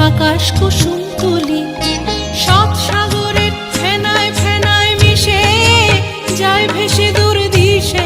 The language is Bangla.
আকাশ কুসুম তুলি সব সাগরের ফেনায় ফেনায় মিশে যায় ভেসে দূর দিশে